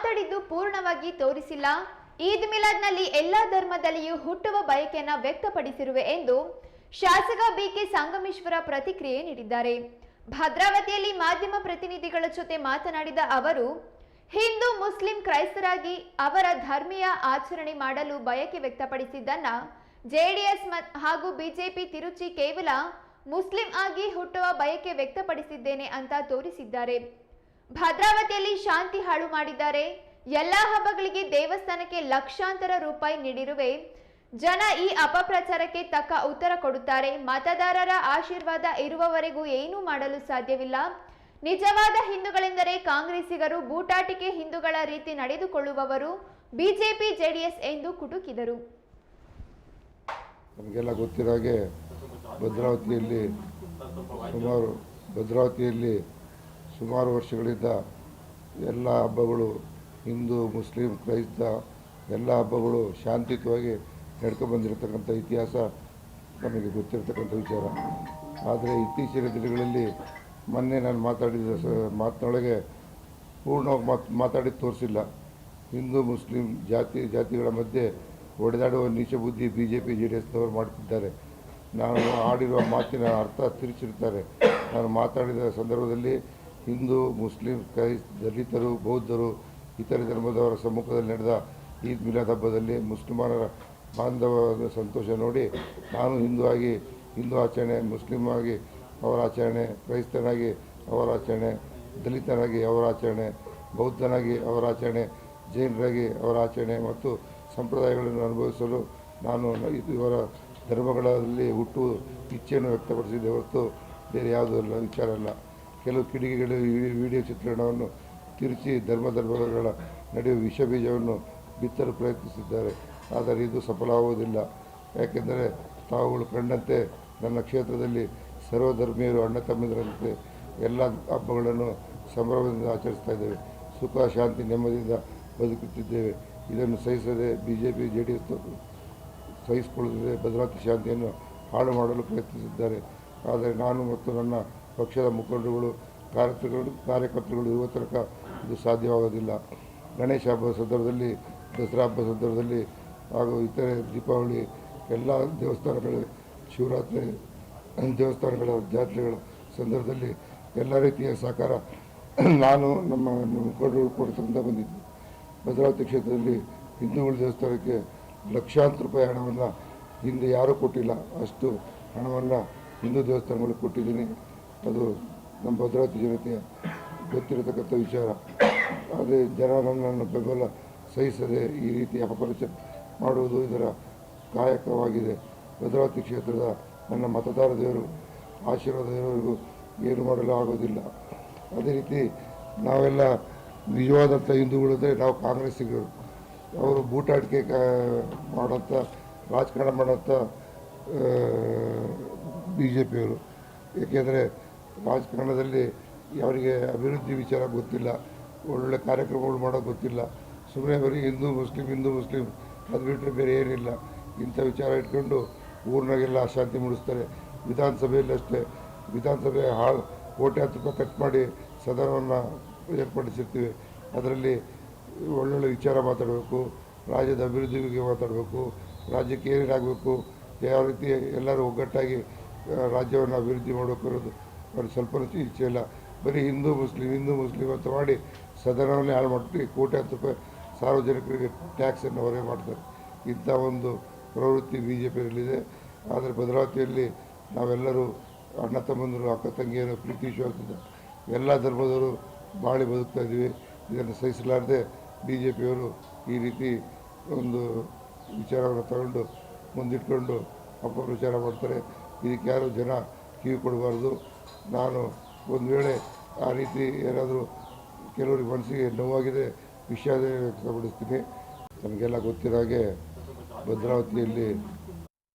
ಮಾತಾಡಿದ್ದು ಪೂರ್ಣವಾಗಿ ತೋರಿಸಿಲ್ಲ. ಈದ್ ಮಿಲಾದ್ನಲ್ಲಿ ಎಲ್ಲಾ ಧರ್ಮದಲ್ಲಿಯೂ ಹುಟ್ಟುವ ಬಯಕೆಯನ್ನ ವ್ಯಕ್ತಪಡಿಸಿರುವೆ ಎಂದು ಶಾಸಕ ಬಿಕೆ ಸಂಗಮೇಶ್ವರ ಪ್ರತಿಕ್ರಿಯೆ ನೀಡಿದ್ದಾರೆ. ಭದ್ರಾವತಿಯಲ್ಲಿ ಮಾಧ್ಯಮ ಪ್ರತಿನಿಧಿಗಳ ಜೊತೆ ಮಾತನಾಡಿದ ಅವರು, ಹಿಂದೂ ಮುಸ್ಲಿಂ ಕ್ರೈಸ್ತರಾಗಿ ಅವರ ಧರ್ಮೀಯ ಆಚರಣೆ ಮಾಡಲು ಬಯಕೆ ವ್ಯಕ್ತಪಡಿಸಿದ್ದನ್ನ ಜೆಡಿಎಸ್ ಹಾಗೂ ಬಿಜೆಪಿ ತಿರುಚಿ ಕೇವಲ ಮುಸ್ಲಿಂ ಆಗಿ ಹುಟ್ಟುವ ಬಯಕೆ ವ್ಯಕ್ತಪಡಿಸಿದ್ದೇನೆ ಅಂತ ತೋರಿಸಿದ್ದಾರೆ. ಭದ್ರಾವತಿಯಲ್ಲಿ ಶಾಂತಿ ಹಾಳು ಮಾಡಿದ್ದಾರೆ. ಎಲ್ಲಾ ಹಬ್ಬಗಳಿಗೆ ದೇವಸ್ಥಾನಕ್ಕೆ ಲಕ್ಷಾಂತರ ರೂಪಾಯಿ ನೀಡಿರುವೆ. ಜನ ಈ ಅಪಪ್ರಚಾರಕ್ಕೆ ತಕ್ಕ ಉತ್ತರ ಕೊಡುತ್ತಾರೆ. ಮತದಾರರ ಆಶೀರ್ವಾದ ಇರುವವರೆಗೂ ಏನೂ ಮಾಡಲು ಸಾಧ್ಯವಿಲ್ಲ. ನಿಜವಾದ ಹಿಂದೂಗಳೆಂದರೆ ಕಾಂಗ್ರೆಸ್ಸಿಗರು, ಬೂಟಾಟಿಕೆ ಹಿಂದೂಗಳ ರೀತಿ ನಡೆದುಕೊಳ್ಳುವವರು, ಬಿಜೆಪಿ, ಜೆಡಿಎಸ್ ಎಂದು ಕುಟುಕಿದರು. ನಮಗೆಲ್ಲ ಗೊತ್ತಿರೋ ಹಾಗೆ ಭದ್ರಾವತಿಯಲ್ಲಿ ಸುಮಾರು ಭದ್ರಾವತಿಯಲ್ಲಿ ಸುಮಾರು ವರ್ಷಗಳಿಂದ ಎಲ್ಲ ಹಬ್ಬಗಳು ಹಿಂದೂ, ಮುಸ್ಲಿಂ, ಕ್ರೈಸ್ತ ಎಲ್ಲ ಹಬ್ಬಗಳು ಶಾಂತಿಯುತವಾಗಿ ನಡ್ಕೊಂಡ್ಬಂದಿರತಕ್ಕಂಥ ಇತಿಹಾಸ ನಮಗೆ ಗೊತ್ತಿರತಕ್ಕಂಥ ವಿಚಾರ. ಆದರೆ ಇತ್ತೀಚಿನ ದಿನಗಳಲ್ಲಿ ಮೊನ್ನೆ ನಾನು ಮಾತಾಡಿದ ಸ, ಮಾತಿನೊಳಗೆ ಪೂರ್ಣವಾಗಿ ಮಾತು, ಮಾತಾಡಿ ತೋರಿಸಿಲ್ಲ. ಹಿಂದೂ, ಮುಸ್ಲಿಂ ಜಾತಿ, ಜಾತಿಗಳ ಮಧ್ಯೆ ಒಡೆದಾಡುವ ನೀಚ ಬುದ್ಧಿ B J P J D ಎಸ್ನವರು ಮಾಡ್ತಿದ್ದಾರೆ ನಾನು ಆಡಿರುವ ಮಾತಿನ ಅರ್ಥ ತಿರುಚಿರ್ತಾರೆ ನಾನು ಮಾತಾಡಿದ ಸಂದರ್ಭದಲ್ಲಿ ಹಿಂದೂ, ಮುಸ್ಲಿಂ, ಕ್ರೈಸ್, ದಲಿತರು, ಬೌದ್ಧರು, ಇತರೆ ಧರ್ಮದವರ ಸಮ್ಮುಖದಲ್ಲಿ ನಡೆದ ಈದ್ ಮಿಲಾದ್ ಹಬ್ಬದಲ್ಲಿ ಮುಸ್ಲಿಮರ ಬಾಂಧವರ ಸಂತೋಷ ನೋಡಿ ನಾನು ಹಿಂದೂ ಆಗಿ, ಹಿಂದೂ ಆಚರಣೆ ಮುಸ್ಲಿಮ್ ಆಗಿ ಅವರ ಆಚರಣೆ, ಕ್ರೈಸ್ತನಾಗಿ ಅವರ ಆಚರಣೆ, ದಲಿತನಾಗಿ ಅವರ ಆಚರಣೆ, ಬೌದ್ಧನಾಗಿ ಅವರ ಆಚರಣೆ, ಜೈನರಾಗಿ ಅವರ ಆಚರಣೆ ಮತ್ತು ಸಂಪ್ರದಾಯಗಳನ್ನು ಅನುಭವಿಸಲು ನಾನು ಇವರ ಧರ್ಮಗಳಲ್ಲಿ ಹುಟ್ಟು ಇಚ್ಛೆಯನ್ನು ವ್ಯಕ್ತಪಡಿಸಿದ್ದೆ ಹೊರತು ಬೇರೆ ಯಾವುದೂ ವಿಚಾರ ಅಲ್ಲ ಕೆಲವು ಕಿಡಿಗೆಗಳು ವಿಡಿಯೋ ಚಿತ್ರಣವನ್ನು ತಿರುಚಿ ಧರ್ಮ ಧರ್ಮಗಳ ನಡುವೆ ವಿಷ ಬೀಜವನ್ನು ಬಿತ್ತಲು ಪ್ರಯತ್ನಿಸಿದ್ದಾರೆ. ಆದರೆ ಇದು ಸಫಲವಾಗುವುದಿಲ್ಲ. ಯಾಕೆಂದರೆ ತಾವುಗಳು ಕಂಡಂತೆ ನನ್ನ ಕ್ಷೇತ್ರದಲ್ಲಿ ಸರ್ವಧರ್ಮೀಯರು, ಅಣ್ಣ ತಮ್ಮಿದರಂತೆ ಎಲ್ಲ ಹಬ್ಬಗಳನ್ನು ಸಂಭ್ರಮದಿಂದ ಆಚರಿಸ್ತಾ ಇದ್ದೇವೆ. ಸುಖ, ಶಾಂತಿ, ನೆಮ್ಮದಿಯಿಂದ ಬದುಕುತ್ತಿದ್ದೇವೆ. ಇದನ್ನು ಸಹಿಸದೆ B J P J D S ಸಹಿಸಿಕೊಳ್ಳದೆ Bhadravati ಶಾಂತಿಯನ್ನು ಹಾಳು ಮಾಡಲು ಪ್ರಯತ್ನಿಸಿದ್ದಾರೆ. ಆದರೆ ನಾನು ಮತ್ತು ನನ್ನ ಪಕ್ಷದ ಮುಖಂಡರುಗಳು ಕಾರ್ಯಕರ್ತರು ಕಾರ್ಯಕರ್ತರುಗಳು ಇರುವ ತನಕ ಇದು ಸಾಧ್ಯವಾಗೋದಿಲ್ಲ. ಗಣೇಶ ಹಬ್ಬದ ಸಂದರ್ಭದಲ್ಲಿ, ದಸರಾ ಹಬ್ಬದ ಸಂದರ್ಭದಲ್ಲಿ ಹಾಗೂ ಇತರೆ ದೀಪಾವಳಿ, ಎಲ್ಲ ದೇವಸ್ಥಾನಗಳ, ಶಿವರಾತ್ರಿ, ದೇವಸ್ಥಾನಗಳ ಜಾತ್ರೆಗಳ ಸಂದರ್ಭದಲ್ಲಿ ಎಲ್ಲ ರೀತಿಯ ಸಹಕಾರ ನಾನು ನಮ್ಮ ಮುಖಂಡರು ಕೊಡ್ತಾ ಬಂದಿದ್ದೆ. ಭದ್ರಾವತಿ ಕ್ಷೇತ್ರದಲ್ಲಿ ಹಿಂದೂಗಳ ದೇವಸ್ಥಾನಕ್ಕೆ ಲಕ್ಷಾಂತರ ರೂಪಾಯಿ ಹಣವನ್ನು ಹಿಂದೆ ಯಾರೂ ಕೊಟ್ಟಿಲ್ಲ. ಅಷ್ಟು ಹಣವನ್ನು ಹಿಂದೂ ದೇವಸ್ಥಾನಗಳಿಗೆ ಕೊಟ್ಟಿದ್ದೀನಿ. ಅದು ನಮ್ಮ ಭದ್ರಾವತಿ ಜನತೆಯ ಗೊತ್ತಿರತಕ್ಕಂಥ ವಿಚಾರ. ಆದರೆ ಜನ ನನ್ನನ್ನು ಬೆಂಬಲ ಸಹಿಸದೆ ಈ ರೀತಿ ಅಪಪರಿಚ ಮಾಡುವುದು ಇದರ ಕಾಯಕವಾಗಿದೆ. ಭದ್ರಾವತಿ ಕ್ಷೇತ್ರದ ನನ್ನ ಮತದಾರ ದೇವರು, ಆಶೀರ್ವಾದ ದೇವರಿಗೂ ಏನು ಮಾಡಲು ಆಗೋದಿಲ್ಲ. ಅದೇ ರೀತಿ ನಾವೆಲ್ಲ ನಿಜವಾದಂಥ ಹಿಂದೂಗಳು ಅಂದರೆ ನಾವು ಕಾಂಗ್ರೆಸ್ಸಿಗರು. ಅವರು ಬೂಟಾಟಿಕೆ ಮಾಡೋಂಥ ರಾಜಕಾರಣ ಮಾಡೋಂಥ ಬಿ ಜೆ ಪಿಯವರು ಏಕೆಂದರೆ ರಾಜಕಾರಣದಲ್ಲಿ ಅವರಿಗೆ ಅಭಿವೃದ್ಧಿ ವಿಚಾರ ಗೊತ್ತಿಲ್ಲ, ಒಳ್ಳೊಳ್ಳೆ ಕಾರ್ಯಕ್ರಮಗಳು ಮಾಡೋದು ಗೊತ್ತಿಲ್ಲ. ಸುಮ್ಮನೆ ಬರೀ ಹಿಂದೂ, ಮುಸ್ಲಿಂ ಹಿಂದೂ, ಮುಸ್ಲಿಂ ಅದು ಬಿಟ್ಟರೆ ಬೇರೆ ಏನಿಲ್ಲ. ಇಂಥ ವಿಚಾರ ಇಟ್ಕೊಂಡು ಊರಿನಾಗೆಲ್ಲ ಅಶಾಂತಿ ಮೂಡಿಸ್ತಾರೆ. ವಿಧಾನಸಭೆಯಲ್ಲಿ ಅಷ್ಟೇ. ವಿಧಾನಸಭೆ ಹಾಳು ಕೋಟ್ಯಾಂತರ ರೂಪಾಯಿ ಕಟ್ ಮಾಡಿ ಸದನವನ್ನು ಏರ್ಪಡಿಸಿರ್ತೀವಿ. ಅದರಲ್ಲಿ ಒಳ್ಳೊಳ್ಳೆ ವಿಚಾರ ಮಾತಾಡಬೇಕು, ರಾಜ್ಯದ ಅಭಿವೃದ್ಧಿ ಬಗ್ಗೆ ಮಾತಾಡಬೇಕು, ರಾಜ್ಯಕ್ಕೆ ಏನೇನಾಗಬೇಕು, ಯಾವ ರೀತಿ ಎಲ್ಲರೂ ಒಗ್ಗಟ್ಟಾಗಿ ರಾಜ್ಯವನ್ನು ಅಭಿವೃದ್ಧಿ ಮಾಡಬೇಕು ಅನ್ನೋದು ಅವ್ರಿಗೆ ಸ್ವಲ್ಪ ಇಚ್ಛೆ ಇಲ್ಲ ಬರೀ ಹಿಂದೂ, ಮುಸ್ಲಿಂ ಹಿಂದೂ, ಮುಸ್ಲಿಂ ಅಂತ ಮಾಡಿ ಸದನವನ್ನೇ ಹಾಳು ಮಾಡಿ ಕೋಟ್ಯಾಂತರ ರೂಪಾಯಿ ಸಾರ್ವಜನಿಕರಿಗೆ ಟ್ಯಾಕ್ಸನ್ನು ಹೊರೆ ಮಾಡ್ತಾರೆ. ಇಂಥ ಒಂದು ಪ್ರವೃತ್ತಿ ಬಿ ಜೆ ಪಿಯಲ್ಲಿದೆ ಆದರೆ ಭದ್ರಾವತಿಯಲ್ಲಿ ನಾವೆಲ್ಲರೂ ಅಣ್ಣ ತಮ್ಮಂದರು, ಅಕ್ಕ ತಂಗಿಯರು, ಪ್ರೀತಿ ವಿಶ್ವಾಸದಿಂದ ಎಲ್ಲ ಧರ್ಮದವರು ಬಾಳಿ ಬದುಕ್ತಾ ಇದ್ದೀವಿ. ಇದನ್ನು ಸಹಿಸಲಾರದೆ ಬಿ ಜೆ ಪಿಯವರು ಈ ರೀತಿ ಒಂದು ವಿಚಾರವನ್ನು ತಗೊಂಡು ಮುಂದಿಟ್ಕೊಂಡು ಅಪಪ್ರಚಾರ ಮಾಡ್ತಾರೆ. ಇದಕ್ಕೆ ಯಾರು ಜನ ಕಿವಿ ಕೊಡಬಾರ್ದು. ನಾನು ಒಂದು ವೇಳೆ ಆ ರೀತಿ ಏನಾದರೂ ಕೆಲವರಿಗೆ ಮನಸ್ಸಿಗೆ ನೋವಾಗಿದೆ, ವಿಷಾದ ವ್ಯಕ್ತಪಡಿಸ್ತೀನಿ. ನಮಗೆಲ್ಲ ಗೊತ್ತಿರೋ ಹಾಗೆ ಭದ್ರಾವತಿಯಲ್ಲಿ